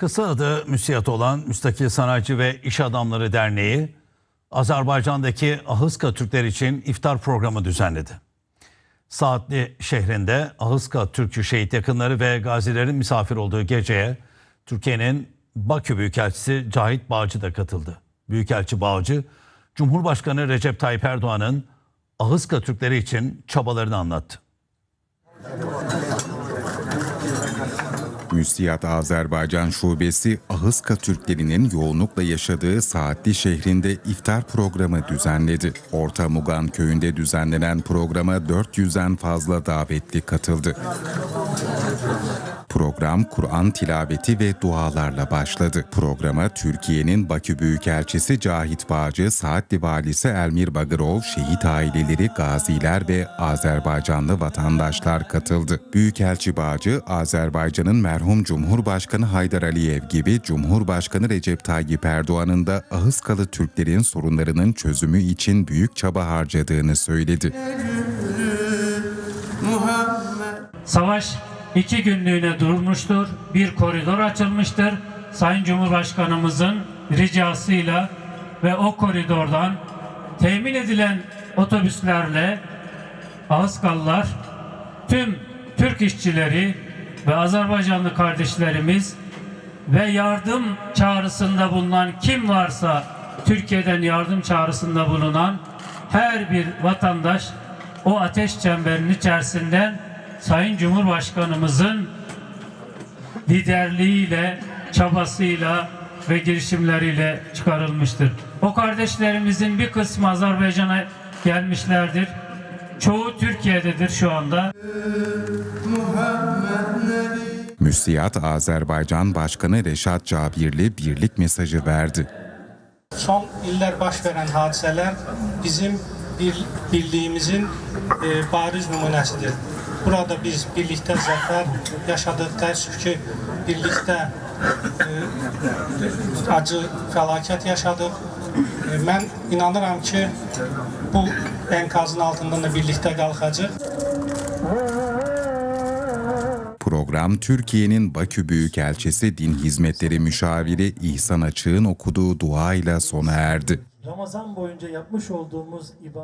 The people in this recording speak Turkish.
Kısa adı müsiyat olan Müstakil Sanayici ve İş Adamları Derneği, Azerbaycan'daki Ahıska Türkler için iftar programı düzenledi. Saatli şehrinde Ahıska Türkçü şehit yakınları ve gazilerin misafir olduğu geceye Türkiye'nin Bakü Büyükelçisi Cahit Bağcı da katıldı. Büyükelçi Bağcı, Cumhurbaşkanı Recep Tayyip Erdoğan'ın Ahıska Türkleri için çabalarını anlattı. Müsiyat Azerbaycan Şubesi Ahıska Türklerinin yoğunlukla yaşadığı Saatli şehrinde iftar programı düzenledi. Orta Mugan köyünde düzenlenen programa 400'den fazla davetli katıldı. Program Kur'an tilaveti ve dualarla başladı. Programa Türkiye'nin Bakü Büyükelçisi Cahit Bağcı, Saatli Valisi Elmir Bagırov, şehit aileleri, gaziler ve Azerbaycanlı vatandaşlar katıldı. Büyükelçi Bağcı, Azerbaycan'ın merhum Cumhurbaşkanı Haydar Aliyev gibi Cumhurbaşkanı Recep Tayyip Erdoğan'ın da Ahıskalı Türklerin sorunlarının çözümü için büyük çaba harcadığını söyledi. Savaş iki günlüğüne durmuştur. Bir koridor açılmıştır. Sayın Cumhurbaşkanımızın ricasıyla ve o koridordan temin edilen otobüslerle Ağızkalılar, tüm Türk işçileri ve Azerbaycanlı kardeşlerimiz ve yardım çağrısında bulunan kim varsa Türkiye'den yardım çağrısında bulunan her bir vatandaş o ateş çemberinin içerisinden Sayın Cumhurbaşkanımızın liderliğiyle, çabasıyla ve girişimleriyle çıkarılmıştır. O kardeşlerimizin bir kısmı Azerbaycan'a gelmişlerdir. Çoğu Türkiye'dedir şu anda. Müsiyat Azerbaycan Başkanı Reşat Cabirli birlik mesajı verdi. Son iller baş veren hadiseler bizim bir, birliğimizin e, bariz numunəsidir. Burada biz birlikte zafer yaşadık. Təəssüf ki, birlikte e, acı felaket yaşadık. E, mən inanıram ki, bu enkazın altından da birlikte kalkacak. Program Türkiye'nin Bakü Büyükelçisi Din Hizmetleri Müşaviri İhsan Açık'ın okuduğu duayla sona erdi. Ramazan boyunca yapmış olduğumuz ibadet